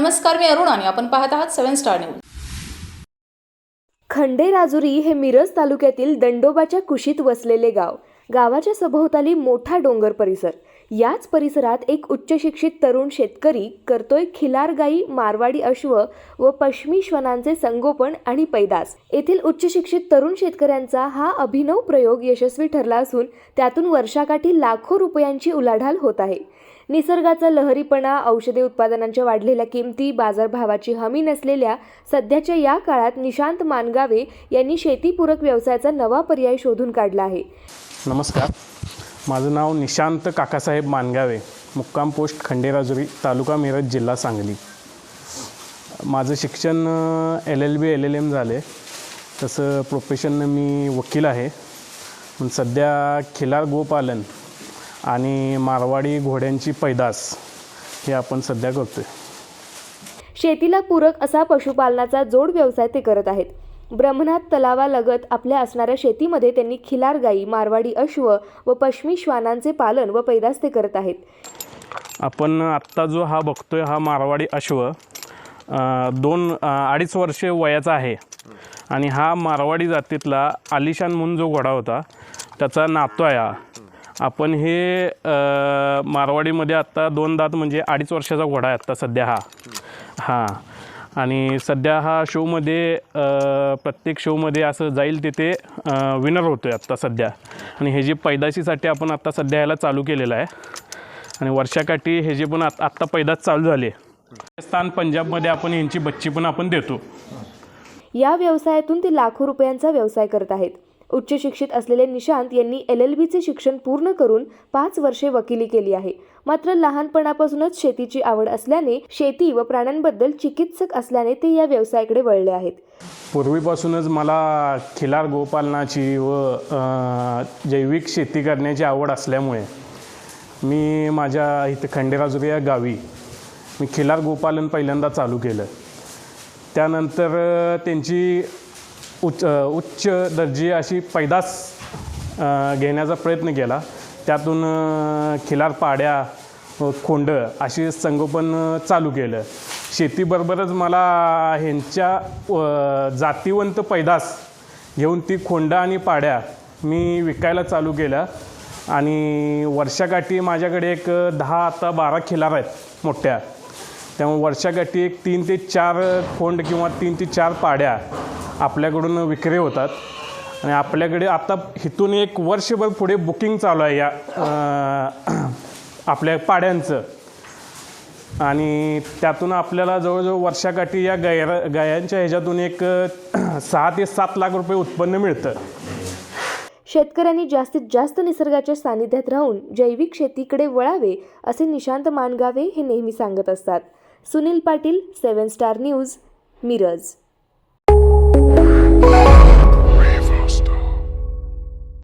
नमस्कार मी अरुण आणि आपण पाहत आहात सेव्हन स्टार न्यूज. खंडेराजुरी हे मिरज तालुक्यातील दंडोबाच्या कुशीत वसलेले गाव. गावाच्या सभोवताली मोठा डोंगर परिसर. याच परिसरात एक उच्चशिक्षित तरुण शेतकरी करतोय खिलार गाई मारवाडी अश्व व पश्मी श्वनांचे संगोपन आणि पैदास. येथील उच्चशिक्षित तरुण शेतकऱ्यांचा हा अभिनव प्रयोग यशस्वी ठरला असून त्यातून वर्षाकाठी लाखो रुपयांची उलाढाल होत आहे. निसर्गाचा लहरीपणा औषधी उत्पादनांच्या वाढलेल्या किमती बाजारभावाची हमी नसलेल्या सध्याच्या या काळात निशांत मानगावे यांनी शेतीपूरक व्यवसायाचा नवा पर्याय शोधून काढला आहे. नमस्कार. माझं नाव निशांत काकासाहेब मानगावे मुक्काम पोस्ट खंडेराजुरी तालुका मिरज जिल्हा सांगली. माझं शिक्षण L L B L L M झाले. तसं प्रोफेशन मी वकील आहे. पण सध्या खिलार गोपालन आणि मारवाडी घोड्यांची पैदास हे आपण सध्या करतो आहे शेतीला पूरक असा पशुपालनाचा जोड व्यवसाय ते करत आहेत. ब्रह्मनाथ तलावालगत आपल्या असणाऱ्या शेतीमध्ये त्यांनी खिलार गाई मारवाडी अश्व व पश्मी श्वानांचे पालन व पैदास ते करत आहेत. आपण आत्ता जो हा बघतोय हा मारवाडी अश्व अ, दोन अ, अडीच वर्षे वयाचा आहे. आणि हा मारवाडी जातीतला आलिशान म्हणून जो घोडा होता त्याचा नातू आहे हा. आपण हे मारवाडीमध्ये आत्ता दोन दात म्हणजे अडीच वर्षाचा घोडा आहे आत्ता सध्या हा. हां. आणि सध्या हा शोमध्ये प्रत्येक शोमध्ये असं जाईल तिथे विनर होतो आहे आत्ता सध्या. आणि हे जे पैदाशीसाठी आपण आत्ता सध्या ह्याला चालू केलेलं आहे. आणि वर्षाकाठी हे जे पण आत आत्ता पैदास चालू झाले. राजस्थान पंजाबमध्ये आपण यांची बच्ची पण आपण देतो. या व्यवसायातून ते लाखो रुपयांचा व्यवसाय करत आहेत. उच्च शिक्षित असलेले निशांत यांनी एल एल बीचे शिक्षण पूर्ण करून पाच वर्षे वकिली केली आहे. मात्र लहानपणापासूनच शेतीची आवड असल्याने शेती व प्राण्यांबद्दल चिकित्सक असल्याने ते या व्यवसायाकडे वळले आहेत. पूर्वीपासूनच मला खिलार गोपालनाची व जैविक शेती करण्याची आवड असल्यामुळे मी माझ्या इथं खंडेराजुरी या गावी मी खिलार गोपालन पहिल्यांदा चालू केलं. त्यानंतर त्यांची उच्च उच्च दर्जी अशी पैदास घेण्याचा प्रयत्न केला. त्यातून खिलार पाड्या खोंड अशी संगोपन चालू केलं. शेतीबरोबरच मला ह्यांच्या जातीवंत पैदास घेऊन ती खोंड आणि पाड्या मी विकायला चालू केल्या आणि वर्षाकाठी माझ्याकडे एक दहा आता बारा खिलार आहेत मोठ्या. त्यामुळे वर्षाकाठी एक तीन ते चार खोंड किंवा तीन ते चार पाड्या आपल्याकडून विक्री होतात. आणि आपल्याकडे आता इथून एक वर्षभर पुढे बुकिंग चालू आहे या आपल्या पाड्यांचं. आणि त्यातून आपल्याला जवळजवळ वर्षाकाठी या गाया गायांच्या ह्याच्यातून एक सहा ते सात लाख रुपये उत्पन्न मिळतं. शेतकऱ्यांनी जास्तीत जास्त निसर्गाच्या सानिध्यात राहून जैविक शेतीकडे वळावे असे निशांत मानगावे हे नेहमी सांगत असतात. Sunil Patil seven star news Miraj.